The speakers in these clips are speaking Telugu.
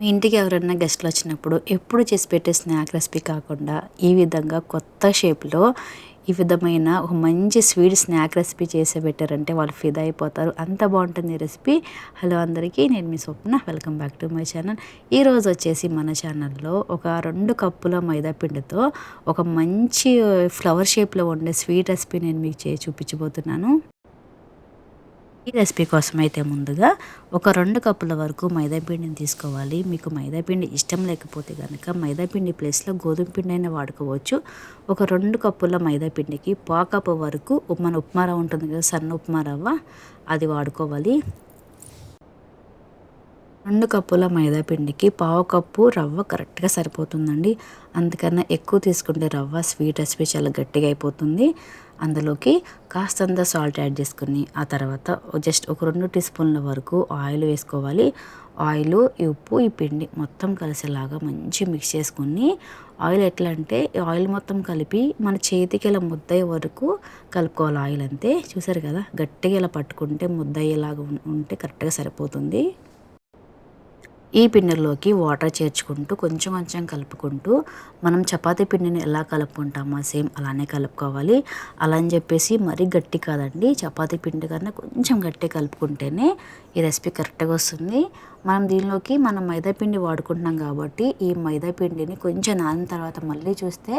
మీ ఇంటికి ఎవరైనా గెస్ట్లు వచ్చినప్పుడు ఎప్పుడు చేసి పెట్టే స్నాక్ రెసిపీ కాకుండా ఈ విధంగా కొత్త షేప్లో ఈ విధమైన ఒక మంచి స్వీట్ స్నాక్ రెసిపీ చేసి పెట్టారంటే వాళ్ళు ఫిదా అయిపోతారు. అంత బాగుంటుంది ఈ రెసిపీ. హలో అందరికీ నేను మీ Swapna. Welcome back to my channel. ఈరోజు వచ్చేసి మన ఛానల్లో ఒక రెండు కప్పుల మైదా పిండితో ఒక మంచి ఫ్లవర్ షేప్లో ఉండే స్వీట్ రెసిపీ నేను మీకు చేసి చూపించబోతున్నాను. ఈ రెసిపీ కోసం అయితే ముందుగా ఒక రెండు కప్పుల వరకు మైదాపిండిని తీసుకోవాలి. మీకు మైదాపిండి ఇష్టం లేకపోతే కనుక మైదాపిండి ప్లేస్లో గోధుమ పిండి అయినా వాడుకోవచ్చు. ఒక రెండు కప్పుల మైదాపిండికి పాకప్పు వరకు మన ఉప్మా రవ్వ ఉంటుంది కదా సన్న ఉప్మా రవ్వ అది వాడుకోవాలి. రెండు కప్పుల మైదా పిండికి పావు కప్పు రవ్వ కరెక్ట్గా సరిపోతుందండి. అందుకన్నా ఎక్కువ తీసుకుంటే రవ్వ స్వీట్ రెసిపీ చాలా గట్టిగా అయిపోతుంది. అందులోకి కాస్తంత సాల్ట్ యాడ్ చేసుకుని ఆ తర్వాత జస్ట్ ఒక రెండు టీ స్పూన్ల వరకు ఆయిల్ వేసుకోవాలి. ఆయిల్ ఈ ఉప్పు ఈ పిండి మొత్తం కలిసేలాగా మంచి మిక్స్ చేసుకుని ఆయిల్ ఎట్లా అంటే ఆయిల్ మొత్తం కలిపి మన చేతికి ఇలా ముద్దయ్యే వరకు కలుపుకోవాలి ఆయిల్ అంతే. చూసారు కదా గట్టిగా ఇలా పట్టుకుంటే ముద్దయ్యేలాగా ఉంటే కరెక్ట్గా సరిపోతుంది. ఈ పిండిలోకి వాటర్ చేర్చుకుంటూ కొంచెం కొంచెం కలుపుకుంటూ మనం చపాతీ పిండిని ఎలా కలుపుకుంటామో సేమ్ అలానే కలుపుకోవాలి. అలా అని చెప్పేసి మరీ గట్టి కాదండి. చపాతీ పిండి కన్నా కొంచెం గట్టి కలుపుకుంటేనే ఈ రెసిపీ కరెక్ట్గా వస్తుంది. మనం దీనిలోకి మనం మైదా పిండి వాడుకుంటున్నాం కాబట్టి ఈ మైదా పిండిని కొంచెం నానిన తర్వాత మళ్ళీ చూస్తే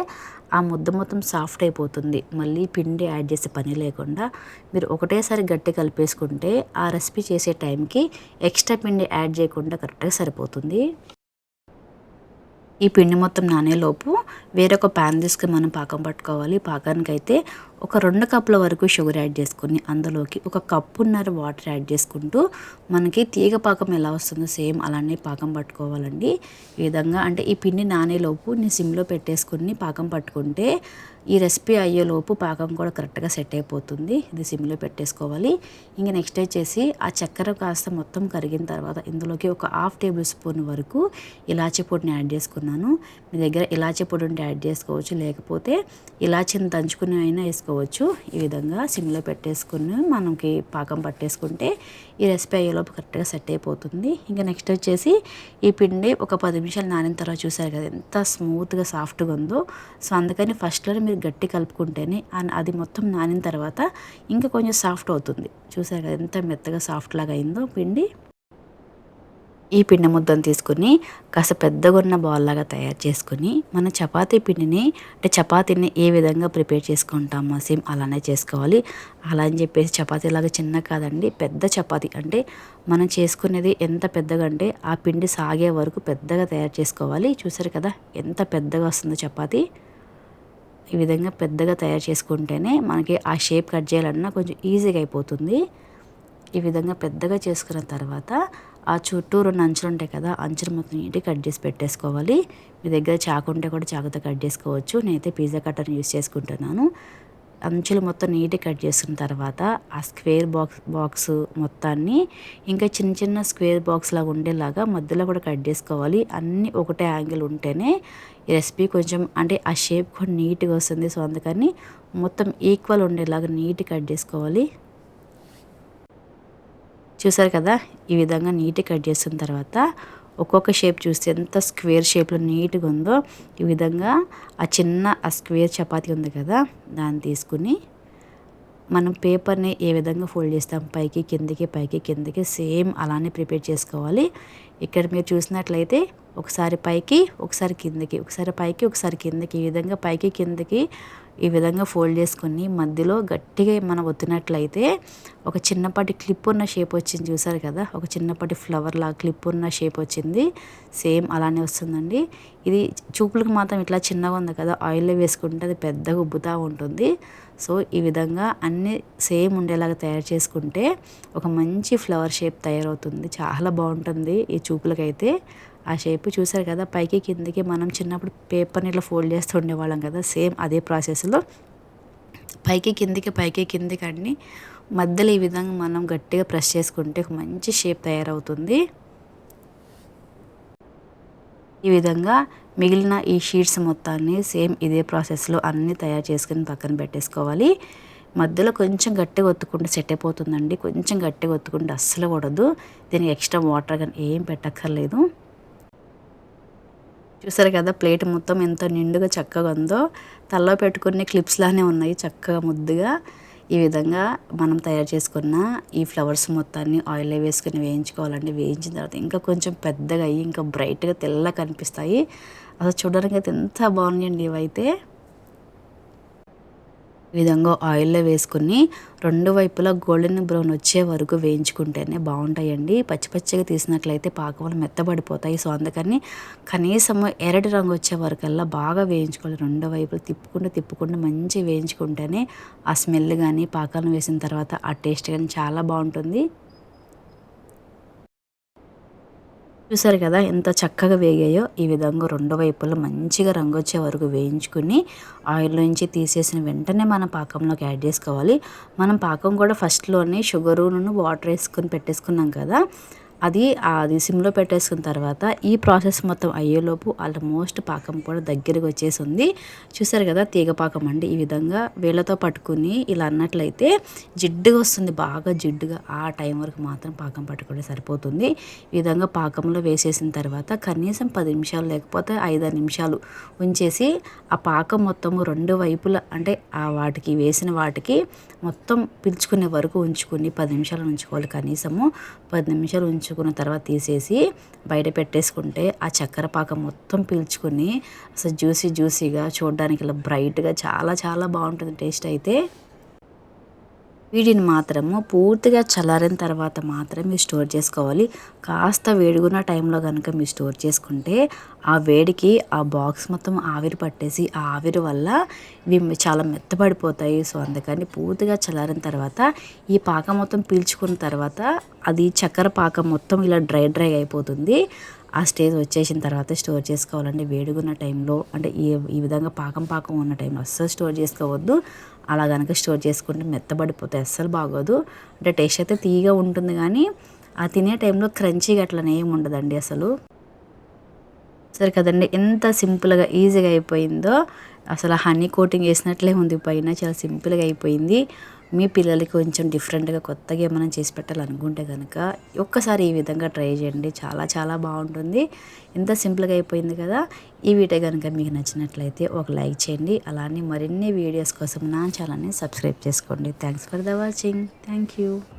ఆ ముద్ద మొత్తం సాఫ్ట్ అయిపోతుంది. మళ్ళీ పిండి యాడ్ చేసే పని లేకుండా మీరు ఒకటేసారి గట్టి కలిపేసుకుంటే ఆ రెసిపీ చేసే టైంకి ఎక్స్ట్రా పిండి యాడ్ చేయకుండా కరెక్ట్గా సరిపోతుంది. ఈ పిండి మొత్తం నానేలోపు వేరొక ప్యాన్ తీసుకుని మనం పాకం పట్టుకోవాలి. పాకానికి అయితే ఒక రెండు కప్పుల వరకు షుగర్ యాడ్ చేసుకొని అందులోకి ఒక కప్పున్నర వాటర్ యాడ్ చేసుకుంటూ మనకి తీగ పాకం ఎలా వస్తుందో సేమ్ అలానే పాకం పట్టుకోవాలండి. ఈ విధంగా అంటే ఈ పిండి నానేలోపు నేను సిమ్లో పెట్టేసుకుని పాకం పట్టుకుంటే ఈ రెసిపీ అయ్యేలోపు పాకం కూడా కరెక్ట్గా సెట్ అయిపోతుంది. ఇది సిమ్లో పెట్టేసుకోవాలి. ఇంక నెక్స్ట్ వచ్చేసి ఆ చక్కెర కాస్త మొత్తం కరిగిన తర్వాత ఇందులోకి ఒక హాఫ్ టేబుల్ స్పూన్ వరకు ఇలాచీ పొడిని యాడ్ చేసుకున్నాను. మీ దగ్గర ఇలాచీ పొడి ఉంటే యాడ్ చేసుకోవచ్చు. లేకపోతే ఇలాచిని దంచుకుని అయినా వేసుకోవచ్చు ఈ విధంగా సిమ్లో పెట్టేసుకుని మనకి పాకం పట్టేసుకుంటే ఈ రెసిపీ అయ్యేలోపు కరెక్ట్గా సెట్ అయిపోతుంది. ఇంకా నెక్స్ట్ వచ్చేసి ఈ పిండి ఒక పది నిమిషాలు నానిన తర్వాత చూసారు కదా ఎంత స్మూత్గా సాఫ్ట్గా ఉందో. సో అందుకని ఫస్ట్లో మీరు గట్టి కలుపుకుంటేనే అది మొత్తం నానిన తర్వాత ఇంకా కొంచెం సాఫ్ట్ అవుతుంది. చూసారు కదా ఎంత మెత్తగా సాఫ్ట్ లాగా అయిందో పిండి. ఈ పిండి ముద్దను తీసుకుని కాస్త పెద్దగా ఉన్న బాల్ లాగా తయారు చేసుకుని మన చపాతీ పిండిని అంటే చపాతీని ఏ విధంగా ప్రిపేర్ చేసుకుంటామో సేమ్ అలానే చేసుకోవాలి. అలా అని చెప్పేసి చపాతీ లాగా చిన్న కాదండి పెద్ద చపాతీ. అంటే మనం చేసుకునేది ఎంత పెద్దగా అంటే ఆ పిండి సాగే వరకు పెద్దగా తయారు చేసుకోవాలి. చూసారు కదా ఎంత పెద్దగా వస్తుందో చపాతీ. ఈ విధంగా పెద్దగా తయారు చేసుకుంటేనే మనకి ఆ షేప్ కట్ చేయాలన్నా కొంచెం ఈజీగా అయిపోతుంది. ఈ విధంగా పెద్దగా చేసుకున్న తర్వాత ఆ చుట్టూ రెండు అంచులు ఉంటాయి కదా అంచులు మొత్తం నీట్గా కట్ చేసి పెట్టేసుకోవాలి. మీ దగ్గర చాకు ఉంటే కూడా చాకుతో కట్ చేసుకోవచ్చు. నేనైతే పిజ్జా కట్టర్ని యూస్ చేసుకుంటున్నాను. అంచులు మొత్తం నీట్గా కట్ చేసుకున్న తర్వాత ఆ స్క్వేర్ బాక్స్ బాక్స్ మొత్తాన్ని ఇంకా చిన్న చిన్న స్క్వేర్ బాక్స్ లాగా ఉండేలాగా మధ్యలో కూడా కట్ చేసుకోవాలి. అన్నీ ఒకటే యాంగిల్ ఉంటేనే ఈ రెసిపీ కొంచెం అంటే ఆ షేప్ కూడా నీట్గా వస్తుంది. సో అందుకని మొత్తం ఈక్వల్ ఉండేలాగా నీట్గా కట్ చేసుకోవాలి. చూసారు కదా? ఈ విధంగా నీట్గా కట్ చేసిన తర్వాత ఒక్కొక్క షేప్ చూస్తే ఎంత స్క్వేర్ షేప్లో నీట్గా ఉందో ఈ విధంగా ఆ చిన్న ఆ స్క్వేర్ చపాతీ ఉంది కదా? దాన్ని తీసుకుని మనం పేపర్ని ఏ విధంగా ఫోల్డ్ చేస్తాం? పైకి కిందికి పైకి కిందికి సేమ్ అలానే ప్రిపేర్ చేసుకోవాలి. ఇక్కడ మీరు చూసినట్లయితే ఒకసారి పైకి ఒకసారి కిందకి ఒకసారి పైకి ఒకసారి కిందకి ఈ విధంగా పైకి కిందకి ఈ విధంగా ఫోల్డ్ చేసుకొని మధ్యలో గట్టిగా మనం ఒత్తినట్లయితే ఒక చిన్నపాటి క్లిప్ ఉన్న షేప్ వచ్చింది చూసారు కదా? ఒక చిన్నపాటి ఫ్లవర్ లా క్లిప్ ఉన్న షేప్ వచ్చింది. సేమ్ అలానే వస్తుందండి. ఇది చూపులకు మాత్రం ఇట్లా చిన్నగా ఉంది కదా? ఆయిల్లో వేసుకుంటే అది పెద్దగా ఉబ్బుతూ ఉంటుంది. సో ఈ విధంగా అన్నీ సేమ్ ఉండేలాగా తయారు చేసుకుంటే ఒక మంచి ఫ్లవర్ షేప్ తయారవుతుంది. చాలా బాగుంటుంది ఈ చూపులకైతే. ఆ షేప్ చూసారు కదా? పైకి కిందకి మనం చిన్నప్పుడు పేపర్ని ఇట్లా ఫోల్డ్ చేస్తూ ఉండేవాళ్ళం కదా? సేమ్ అదే ప్రాసెస్లో. పైకి కిందికి పైకి కిందికి అన్ని మధ్యలో ఈ విధంగా మనం గట్టిగా ప్రెస్ చేసుకుంటే ఒక మంచి షేప్ తయారవుతుంది. ఈ విధంగా మిగిలిన ఈ షీట్స్ మొత్తాన్ని సేమ్ ఇదే ప్రాసెస్లో అన్నీ తయారు చేసుకుని పక్కన పెట్టేసుకోవాలి. మధ్యలో కొంచెం గట్టిగా ఒత్తుకుంటే సెట్ అయిపోతుందండి. కొంచెం గట్టిగా ఒత్తుకుంటే అస్సలు కూడదు దీనికి ఎక్స్ట్రా వాటర్ కానీ ఏం పెట్టక్కర్లేదు. చూసారు కదా ప్లేట్ మొత్తం ఎంత నిండుగా చక్కగా ఉందో. తల్లో పెట్టుకునే క్లిప్స్ లానే ఉన్నాయి చక్కగా ముద్దుగా. ఈ విధంగా మనం తయారు చేసుకున్న ఈ ఫ్లవర్స్ మొత్తాన్ని ఆయిల్లో వేసుకుని వేయించుకోవాలండి. వేయించిన తర్వాత ఇంకా కొంచెం పెద్దగా అయ్యి ఇంకా బ్రైట్గా తెల్ల కనిపిస్తాయి. అసలు చూడడానికి అయితే ఎంత బాగున్నాయండి ఇవైతే. విధంగా ఆయిల్లో వేసుకుని రెండు వైపులా గోల్డెన్ బ్రౌన్ వచ్చే వరకు వేయించుకుంటేనే బాగుంటాయండి. పచ్చి పచ్చిగా తీసినట్లయితే పాకములు మెత్తబడిపోతాయి. సో అందుకని కనీసం ఎరటి రంగు వచ్చే వరకల్లా బాగా వేయించుకోవాలి. రెండు వైపులు తిప్పుకుంటూ తిప్పుకుంటూ మంచి వేయించుకుంటేనే ఆ స్మెల్ కానీ పాకాలను వేసిన తర్వాత ఆ టేస్ట్ కానీ చాలా బాగుంటుంది. చూసారు కదా ఎంత చక్కగా వేగాయో. ఈ విధంగా రెండు వైపులు మంచిగా రంగు వచ్చే వరకు వేయించుకుని ఆయిల్ నుంచి తీసేసిన వెంటనే మనం పాకంలోకి యాడ్ చేసుకోవాలి. మనం పాకం కూడా ఫస్ట్లోనే షుగరును వాటర్ వేసుకొని పెట్టేసుకున్నాం కదా. అది అది సిమ్లో పెట్టేసుకున్న తర్వాత ఈ ప్రాసెస్ మొత్తం అయ్యేలోపు ఆల్మోస్ట్ పాకం కూడా దగ్గరికి వచ్చేసింది. చూసారు కదా తీగ పాకం అండి. ఈ విధంగా వేళ్ళతో పట్టుకుని ఇలా అన్నట్లయితే జిడ్డుగా వస్తుంది. బాగా జిడ్డుగా ఆ టైం వరకు మాత్రం పాకం పట్టుకుంటే సరిపోతుంది. ఈ విధంగా పాకంలో వేసేసిన తర్వాత కనీసం పది నిమిషాలు లేకపోతే ఐదారు నిమిషాలు ఉంచేసి ఆ పాకం మొత్తము రెండు వైపుల అంటే ఆ వాటికి వేసిన వాటికి మొత్తం పిలుచుకునే వరకు ఉంచుకుని పది నిమిషాలు ఉంచుకోవాలి. కనీసము పది నిమిషాలు ఉంచు ఉంచుకున్న తర్వాత తీసేసి బయట పెట్టేసుకుంటే ఆ చక్కెర పాకం మొత్తం పీల్చుకుని అసలు జ్యూసీ జ్యూసీగా చూడడానికి ఇలా బ్రైట్గా చాలా చాలా బాగుంటుంది టేస్ట్ అయితే. వీటిని మాత్రము పూర్తిగా చల్లారిన తర్వాత మాత్రమే మీరు స్టోర్ చేసుకోవాలి. కాస్త వేడిగున్న టైంలో కనుక మీరు స్టోర్ చేసుకుంటే ఆ వేడికి ఆ బాక్స్ మొత్తం ఆవిరి పట్టేసి ఆ ఆవిరి వల్ల ఇవి చాలా మెత్తబడిపోతాయి. సో అందుకని పూర్తిగా చల్లారిన తర్వాత ఈ పాకం మొత్తం పీల్చుకున్న తర్వాత అది చక్కెర పాకం మొత్తం ఇలా డ్రై డ్రై అయిపోతుంది. ఆ స్టేజ్ వచ్చేసిన తర్వాత స్టోర్ చేసుకోవాలండి. వేడిగున్న టైంలో అంటే ఈ ఈ విధంగా పాకం పాకం ఉన్న టైంలో అస్సలు స్టోర్ చేసుకోవద్దు. అలా కనుక స్టోర్ చేసుకుంటే మెత్తబడిపోతే అస్సలు బాగోదు. అంటే టేస్ట్ అయితే తీగా ఉంటుంది కానీ ఆ తినే టైంలో క్రంచీగా అట్లనే ఏమి ఉండదండి అసలు. సరే కదండి ఎంత సింపుల్గా ఈజీగా అయిపోయిందో. అసలు హనీ కోటింగ్ వేసినట్లే ఉంది పైన చాలా సింపుల్గా అయిపోయింది. మీ పిల్లలకి కొంచెం డిఫరెంట్గా కొత్తగా ఏమైనా చేసి పెట్టాలనుకుంటే కనుక ఒక్కసారి ఈ విధంగా ట్రై చేయండి. చాలా చాలా బాగుంటుంది. ఎంత సింపుల్గా అయిపోయింది కదా! ఈ వీడియో కనుక మీకు నచ్చినట్లయితే ఒక లైక్ చేయండి. అలానే మరిన్ని వీడియోస్ కోసం నా ఛానల్ని సబ్స్క్రైబ్ చేసుకోండి. Thanks for the watching. Thank you.